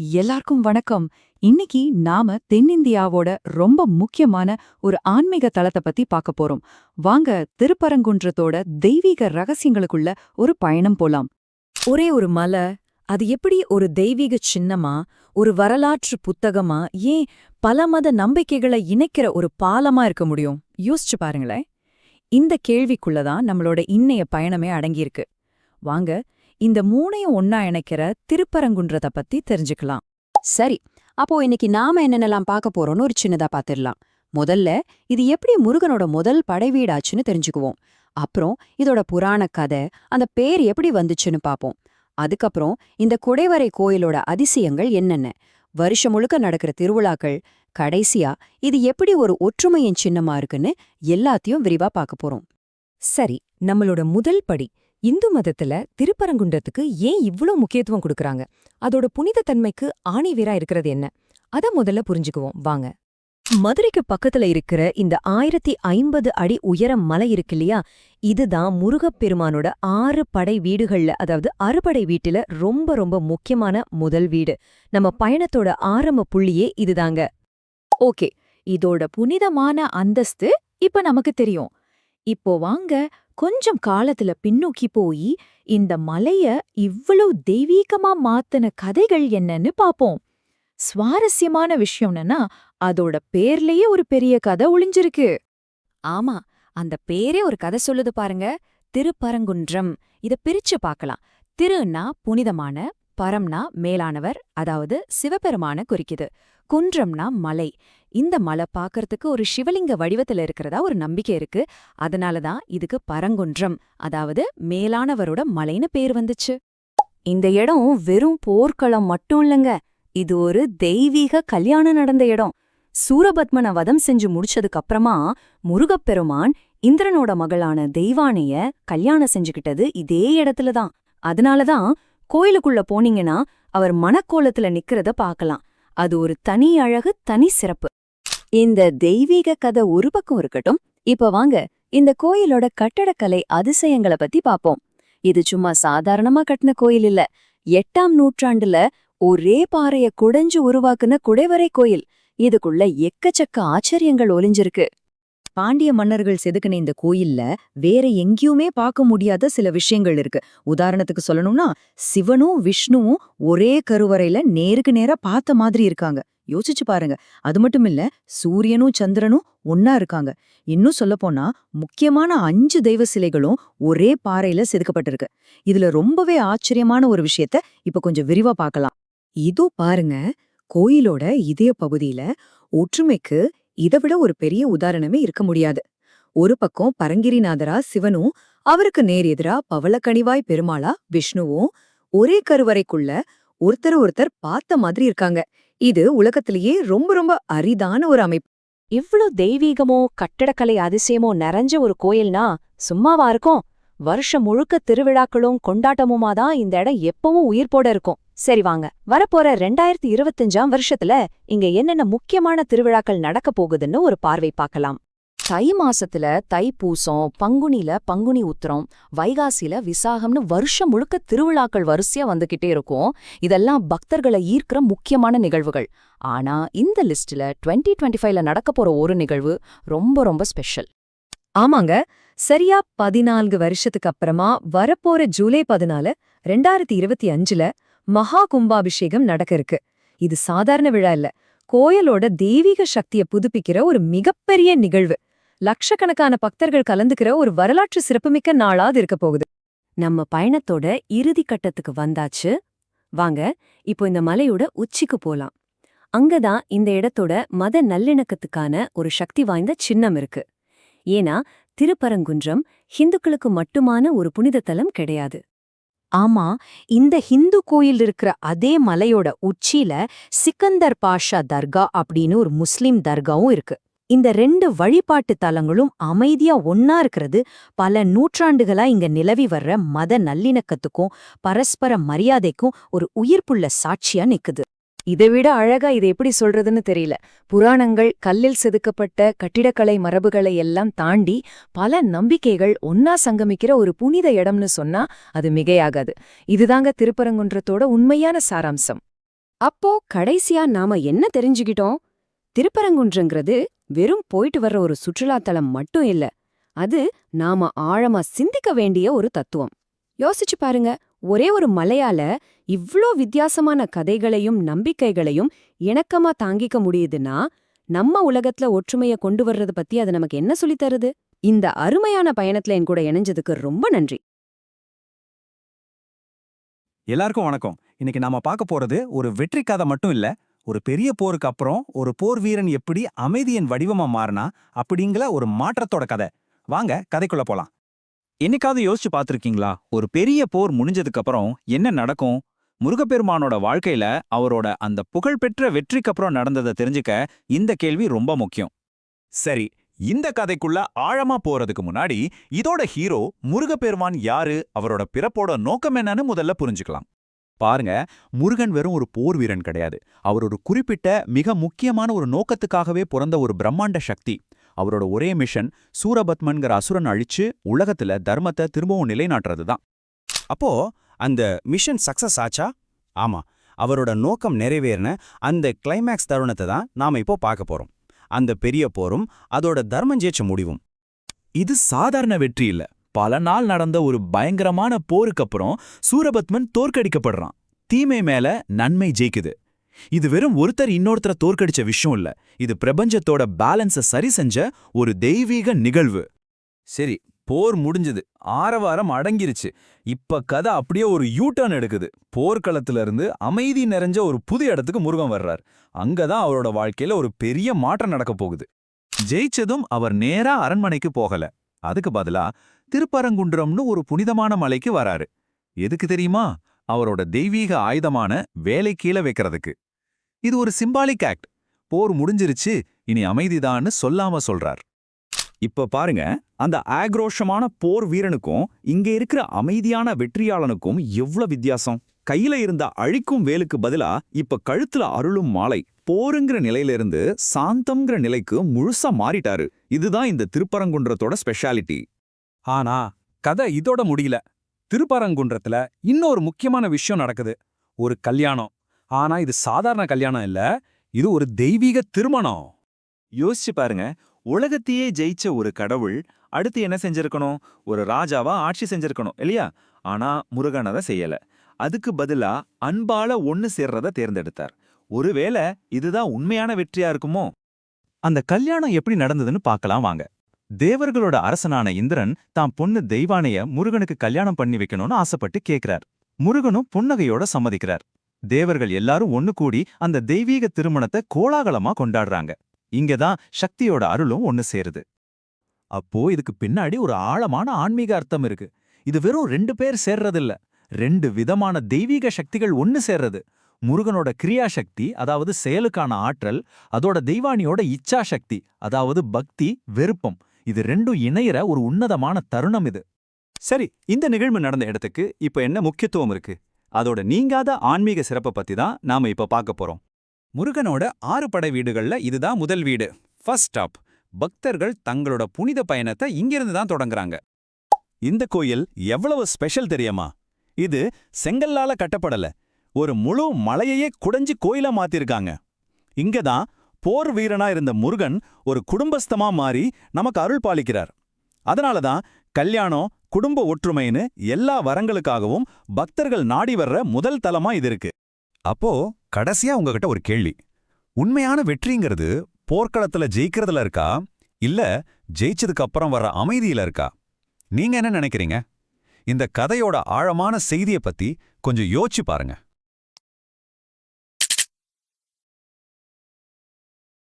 எல்லாருக்கும் வணக்கம். இன்னைக்கு நாம தென்னிந்தியாவோட ரொம்ப முக்கியமான ஒரு ஆன்மீக தளத்தை பத்தி பார்க்க போறோம். வாங்க திருப்பரங்குன்றத்தோட தெய்வீக ரகசியங்களுக்குள்ள ஒரு பயணம் போலாம். ஒரே ஒரு மலை அது எப்படி ஒரு தெய்வீக சின்னமா ஒரு வரலாற்று புத்தகமா ஏன் பல மத நம்பிக்கைகளை இணைக்கிற ஒரு பாலமா இருக்க முடியும்? யோசிச்சு பாருங்களேன். இந்த கேள்விக்குள்ளதான் நம்மளோட இன்னைய பயணமே அடங்கியிருக்கு. வாங்க இந்த மூணையும் ஒன்னா இணைக்கிற திருப்பரங்குன்றத பத்தி தெரிஞ்சுக்கலாம். சரி அப்போ இன்னைக்கு நாம என்னென்னலாம் பார்க்க போறோம்னு ஒரு சின்னதா பாத்திரலாம் முதல்ல இது எப்படி முருகனோட முதல் படைவீடாச்சுன்னு தெரிஞ்சுக்குவோம். அப்புறம் இதோட புராண கதை அந்த பேர் எப்படி வந்துச்சுன்னு பாப்போம் அதுக்கப்புறம் இந்த குடைவரை கோயிலோட அதிசயங்கள் என்னென்ன? வருஷம் முழுக்க நடக்கிற திருவிழாக்கள் கடைசியா இது எப்படி ஒரு ஒற்றுமையின் சின்னமா இருக்குன்னு எல்லாத்தையும் விரிவா பார்க்க போறோம். சரி நம்மளோட முதல் படி இந்து மதத்துல திருப்பரங்குன்றத்துக்கு ஏன் இவ்ளோ முக்கியத்துவம் கொடுக்கறாங்க? அதோட புனித தன்மைக்கு ஆணிவேரா இருக்கிறது என்ன? அத முதல்ல புரிஞ்சுக்குவோம். வாங்க. மதுரைக்கு பக்கத்துல இருக்கிற இந்த ஆயிரத்தி ஐம்பது அடி உயரம் மலை இருக்கு இல்லையா? இதுதான் முருகப்பெருமானோட ஆறு படை வீடுகள்ல அதாவது அறுபடை வீட்டுல ரொம்ப ரொம்ப முக்கியமான முதல் வீடு. நம்ம பயணத்தோட ஆரம்ப புள்ளியே இதுதாங்க. ஓகே. இதோட புனிதமான அந்தஸ்து இப்ப நமக்கு தெரியும். இப்போ வாங்க கொஞ்சம் காலத்துல பின்னோக்கி போய் இந்த மலைய இவ்வளவு தெய்வீகமா மாத்தின கதைகள் என்னன்னு பாப்போம். சுவாரஸ்யமான விஷயம் என்னன்னா அதோட பேர்லயே ஒரு பெரிய கதை ஒளிஞ்சிருக்கு. ஆமா அந்த பேரே ஒரு கதை சொல்லுது பாருங்க. திருப்பரங்குன்றம். இத பிரிச்சு பார்க்கலாம் திருன்னா புனிதமான பரம்னா மேலானவர் அதாவது சிவபெருமான குறிக்குது. குன்றம்னா மலை. இந்த மலை பார்க்கறதுக்கு ஒரு சிவலிங்க வடிவத்துல இருக்கிறதா ஒரு நம்பிக்கை இருக்கு. அதனால தான் இதுக்கு பரங்குன்றம் அதாவது மேலானவரோட மலைன்னு பேர் வந்துச்சு. இந்த இடம் வெறும் போர்க்களம் மட்டும் இல்லங்க. இது ஒரு தெய்வீக கல்யாணம் நடந்த இடம். சூரபத்மன வதம் செஞ்சு முடிச்சதுக்கு அப்புறமா முருகப்பெருமான் இந்திரனோட மகளான தெய்வானைய கல்யாணம் செஞ்சுக்கிட்டது இதே இடத்துல தான். அதனாலதான் கோயிலுக்குள்ள போனீங்கன்னா அவர் மணக்கோலத்துல நிக்கிறத பார்க்கலாம். அது ஒரு தனி அழகு தனி சிறப்பு. இந்த தெய்வீக கதை ஒரு பக்கம் இருக்கட்டும். இப்ப வாங்க இந்த கோயிலோட கட்டடக்கலை அதிசயங்களை பத்தி பாப்போம். இது சும்மா சாதாரணமா கட்டின கோயில் இல்ல. எட்டாம் நூற்றாண்டுல ஒரே பாறைய குடைஞ்சு உருவாக்குன குடைவரை கோயில். இதுக்குள்ள எக்கச்சக்க ஆச்சரியங்கள் ஒளிஞ்சிருக்கு. பாண்டிய மன்னர்கள் செதுக்கின இந்த கோயில்ல வேற எங்கேயுமே பார்க்க முடியாத சில விஷயங்கள் இருக்கு. உதாரணத்துக்கு சொல்லணும்னா சிவனும் விஷ்ணுவும் ஒரே கருவறையில நேருக்கு நேரா பார்த்த மாதிரி இருக்காங்க. யோசிச்சு பாருங்க. அது மட்டும் இல்ல சூரியனும் சந்திரனும் ஒன்னா இருக்காங்க. இன்னும் சொல்லப்போனா முக்கியமான அஞ்சு தெய்வ சிலைகளும் ஒரே பாறையில செதுக்கப்பட்டிருக்கு. இதுல ரொம்பவே ஆச்சரியமான ஒரு விஷயத்த இப்ப கொஞ்சம் விரிவா பார்க்கலாம் இதோ பாருங்க கோயிலோட இதய பகுதியில ஒற்றுமைக்கு இதை விட ஒரு பெரிய உதாரணமே இருக்க முடியாது. ஒரு பக்கம் பரங்கிரிநாதரா சிவனும் அவருக்கு நேர் எதிரா பவளக்கணிவாய் பெருமாளா விஷ்ணுவும் ஒரே கருவறைக்குள்ள ஒருத்தர் ஒருத்தர் பார்த்த மாதிரி இருக்காங்க. இது உலகத்திலேயே ரொம்ப ரொம்ப அரிதான ஒரு அமைப்பு. இவ்ளோ தெய்வீகமோ கட்டடக்கலை அதிசயமோ நிறைஞ்ச ஒரு கோயில்னா சும்மாவா இருக்கும். வருஷம் முழுக்க திருவிழாக்களும் கொண்டாட்டமுமா தான் இந்த இடம் எப்பவும் உயிர்ப்போட இருக்கும். சரி வாங்க வரப்போற ரெண்டாயிரத்தி இருபத்தஞ்சாம் வருஷத்துல இங்க என்னென்ன முக்கியமான திருவிழாக்கள் நடக்க போகுதுன்னு ஒரு பார்வை பார்க்கலாம். தை மாசத்துல தைப்பூசம் பங்குனில பங்குனி உத்திரம் வைகாசில விசாகம்னு வருஷம் முழுக்க திருவிழாக்கள் வரிசையா வந்துகிட்டே இருக்கும். இதெல்லாம் பக்தர்களை ஈர்க்கிற முக்கியமான நிகழ்வுகள். ஆனா இந்த லிஸ்ட்ல 2025 டுவெண்ட்டி ஃபைவ்ல நடக்க போற ஒரு நிகழ்வு ரொம்ப ரொம்ப ஸ்பெஷல். ஆமாங்க சரியா பதினான்கு வருஷத்துக்கு அப்புறமா வரப்போற ஜூலை பதினாலு ரெண்டாயிரத்தி இருபத்தி அஞ்சுல மகா கும்பாபிஷேகம் நடக்க இருக்கு. இது சாதாரண விழா இல்ல. கோயிலோட தெய்வீக சக்திய புதுப்பிக்கிற ஒரு மிகப்பெரிய நிகழ்வு. லட்சக்கணக்கான பக்தர்கள் கலந்துக்கிற ஒரு வரலாற்று சிறப்புமிக்க நாளாது இருக்க போகுது. நம்ம பயணத்தோட இறுதி கட்டத்துக்கு வந்தாச்சு. வாங்க இப்போ இந்த மலையோட உச்சிக்கு போலாம். அங்கதான் இந்த இடத்தோட மத நல்லிணக்கத்துக்கான ஒரு சக்தி வாய்ந்த சின்னம் இருக்கு. ஏன்னா திருப்பரங்குன்றம் ஹிந்துக்களுக்கு மட்டுமான ஒரு புனித தலம் கிடையாது. ஆமா இந்த ஹிந்து கோயில் இருக்கிற அதே மலையோட உச்சியில சிக்கந்தர் பாஷா தர்கா அப்படின்னு ஒரு முஸ்லிம் தர்காவும் இருக்கு. இந்த ரெண்டு வழிபாட்டு தலங்களும் அமைதியா ஒன்னா இருக்கிறது. பல நூற்றாண்டுகளா இங்க நிலவி வர்ற மத நல்லிணக்கத்துக்கும் பரஸ்பர மரியாதைக்கும் ஒரு உயிர்ப்புள்ள சாட்சியா நிக்குது. இதை விட அழகா இதை எப்படி சொல்றதுன்னு தெரியல. புராணங்கள் கல்லில் செதுக்கப்பட்ட கட்டிடக்கலை மரபுகளை எல்லாம் தாண்டி பல நம்பிக்கைகள் ஒன்னா சங்கமிக்கிற ஒரு புனித இடம்னு சொன்னா அது மிகையாகாது. இதுதாங்க திருப்பரங்குன்றத்தோட உண்மையான சாராம்சம். அப்போ கடைசியா நாம என்ன தெரிஞ்சுக்கிட்டோம்? திருப்பரங்குன்றங்கிறது வெறும் போயிட்டு வர்ற ஒரு சுற்றுலாத்தலம் மட்டும் இல்ல. அது நாம ஆழமா சிந்திக்க வேண்டிய ஒரு தத்துவம். யோசிச்சு பாருங்க ஒரே ஒரு மலையால இவ்ளோ வித்தியாசமான கதைகளையும் நம்பிக்கைகளையும் இணக்கமா தாங்கிக்க முடியுதுன்னா நம்ம உலகத்துல ஒற்றுமைய கொண்டு வர்றது பத்தி அது நமக்கு என்ன சொல்லித் தருது? இந்த அருமையான பயணத்துல என் கூட இணைஞ்சதுக்கு ரொம்ப நன்றி. எல்லாருக்கும் வணக்கம். இன்னைக்கு நாம பார்க்க போறது ஒரு வெற்றி கதை மட்டும் இல்ல ஒரு பெரிய போருக்கு அப்புறம் ஒரு போர் வீரன் எப்படி அமைதியின் வடிவமா மாறினா அப்படிங்கிற ஒரு மாற்றத்தோட கதை. வாங்க கதைக்குள்ள போலாம். என்னைக்காவது யோசிச்சு பார்த்துருக்கீங்களா? ஒரு பெரிய போர் முடிஞ்சதுக்கு அப்புறம் என்ன நடக்கும்? முருகப்பெருமானோட வாழ்க்கையில அவரோட அந்த புகழ்பெற்ற வெற்றிக்கு அப்புறம் நடந்ததை தெரிஞ்சுக்க இந்த கேள்வி ரொம்ப முக்கியம். சரி இந்த கதைக்குள்ள ஆழமா போறதுக்கு முன்னாடி இதோட ஹீரோ முருகப்பெருமான் யாரு? அவரோட பிறப்போட நோக்கம் என்னன்னு முதல்ல புரிஞ்சுக்கலாம். பாருங்க முருகன் வெறும் ஒரு போர் வீரன் கிடையாது. அவர் ஒரு குறிப்பிட்ட மிக முக்கியமான ஒரு நோக்கத்துக்காகவே பிறந்த ஒரு பிரம்மாண்ட சக்தி. அவரோட ஒரே மிஷன் சூரபத்மன்கிற அசுரன் அழிச்சு உலகத்துல தர்மத்தை திரும்பவும் நிலைநாட்டுறது தான் அப்போ அந்த மிஷன் சக்சஸ் ஆச்சா? ஆமா. அவரோட நோக்கம் நிறைவேறின அந்த கிளைமேக்ஸ் தருணத்தை தான் நாம இப்போ பார்க்க போறோம். அந்த பெரிய போரும் அதோட தர்மம் ஜெயிச்ச முடிவும். இது சாதாரண வெற்றி இல்ல. பல நாள் நடந்த ஒரு பயங்கரமான போருக்கு அப்புறம் சூரபத்மன் தோற்கடிக்கப்படுறான். தீமை மேல நன்மை ஜெயிக்குது. இது வெறும் ஒருத்தர் இன்னொருத்தர தோற்கடிச்ச விஷயம் இல்ல. இது பிரபஞ்சத்தோட பேலன்ஸ சரி செஞ்ச ஒரு தெய்வீக நிகழ்வு. சரி போர் முடிஞ்சது. ஆரவாரம் அடங்கிருச்சு. இப்ப கதை அப்படியே ஒரு யூ டர்ன் எடுக்குது. போர்க்களத்துல இருந்து அமைதி நிறைஞ்ச ஒரு புது இடத்துக்கு முருகன் வர்றார். அங்கதான் அவரோட வாழ்க்கையில ஒரு பெரிய மாற்றம் நடக்க போகுது. ஜெயிச்சதும் அவர் நேரா அரண்மனைக்கு போகல. அதுக்கு பதிலா திருப்பரங்குன்றம்னு ஒரு புனிதமான மலைக்கு வராரு. எதுக்கு தெரியுமா? அவரோட தெய்வீக ஆயுதமான வேலை கீழே வைக்கிறதுக்கு. இது ஒரு சிம்பாலிக் ஆக்ட் போர் முடிஞ்சிருச்சு இனி அமைதிதான்னு சொல்லாம சொல்றார். இப்ப பாருங்க அந்த ஆக்ரோஷமான போர் வீரனுக்கும் இங்க இருக்கிற அமைதியான வெற்றியாளனுக்கும் எவ்வளவு வித்தியாசம். கையில இருந்த அழிக்கும் வேலுக்கு பதிலா இப்ப கழுத்துல அருளும் மாலை போருங்கிற நிலையிலிருந்து சாந்தம்ங்கிற நிலைக்கு முழுசா மாறிட்டாரு. இதுதான் இந்த திருப்பரங்குன்றத்தோட ஸ்பெஷாலிட்டி ஆனா கதை இதோட முடியல. திருப்பரங்குன்றத்துல இன்னொரு முக்கியமான விஷயம் நடக்குது. ஒரு கல்யாணம். ஆனா இது சாதாரண கல்யாணம் இல்ல. இது ஒரு தெய்வீக திருமணம். யோசிச்சு பாருங்க. உலகத்தையே ஜெயிச்ச ஒரு கடவுள் அடுத்து என்ன செஞ்சிருக்கணும்? ஒரு ராஜாவா ஆட்சி செஞ்சிருக்கணும் இல்லையா? ஆனா முருகன் அதை செய்யல. அதுக்கு பதிலா அன்பால ஒன்னு சேர்றத தேர்ந்தெடுத்தார். ஒருவேளை இதுதான் உண்மையான வெற்றியா இருக்குமோ? அந்த கல்யாணம் எப்படி நடந்ததுன்னு பார்க்கலாம் வாங்க. தேவர்களோட அரசனான இந்திரன் தான் பொண்ணு தெய்வானைய முருகனுக்கு கல்யாணம் பண்ணி வைக்கணும்னு ஆசைப்பட்டு கேட்கிறார் முருகனும் புன்னகையோட சம்மதிக்கிறார். தேவர்கள் எல்லாரும் ஒன்னு கூடி அந்த தெய்வீக திருமணத்தை கோலாகலமா கொண்டாடுறாங்க. இங்கதான் சக்தியோட அருளும் ஒன்னு சேருது. அப்போ இதுக்கு பின்னாடி ஒரு ஆழமான ஆன்மீக அர்த்தம் இருக்கு. இது வெறும் ரெண்டு பேர் சேர்றதில்ல. ரெண்டு விதமான தெய்வீக சக்திகள் ஒன்னு சேர்றது. முருகனோட கிரியாசக்தி அதாவது செயலுக்கான ஆற்றல் அதோட தெய்வானியோட இச்சா சக்தி அதாவது பக்தி வெறுப்பம். இது ரெண்டும் இணையிற ஒரு உன்னதமான தருணம் இது. சரி இந்த நிகழ்வு நடந்த இடத்துக்கு இப்ப என்ன முக்கியத்துவம் இருக்கு? அதோட நீங்காத ஆன்மீக சிறப்பை பத்தி தான் நாம இப்ப பார்க்க போறோம். முருகனோட ஆறு படை வீடுகள்ல இதுதான் முதல் வீடு. ஃபர்ஸ்ட் ஸ்டாப் பக்தர்கள் தங்களோட புனித பயணத்தை இங்கிருந்து தான் தொடங்குறாங்க. இந்த கோயில் எவ்வளவு ஸ்பெஷல் தெரியுமா? இது செங்கல்லால கட்டப்படல. ஒரு முழு மலையையே குடைஞ்சு கோயிலா மாத்திருக்காங்க. இங்க தான் போர் வீரனா இருந்த முருகன் ஒரு குடும்பஸ்தமா மாறி நமக்கு அருள் பாலிக்கிறார். அதனால தான் கல்யாணம் குடும்ப ஒற்றுமைன்னு எல்லா வரங்களுக்காகவும் பக்தர்கள் நாடி வர்ற முதல் தலமா இது இருக்கு. அப்போ கடைசியா உங்ககிட்ட ஒரு கேள்வி. உண்மையான வெற்றிங்கிறது போர்க்களத்துல ஜெயிக்கிறதுல இருக்கா? இல்ல ஜெயிச்சதுக்கு அப்புறம் வர்ற அமைதியில இருக்கா? நீங்க என்ன நினைக்கிறீங்க? இந்த கதையோட ஆழமான செய்தியை பத்தி கொஞ்சம் யோசிச்சு பாருங்க.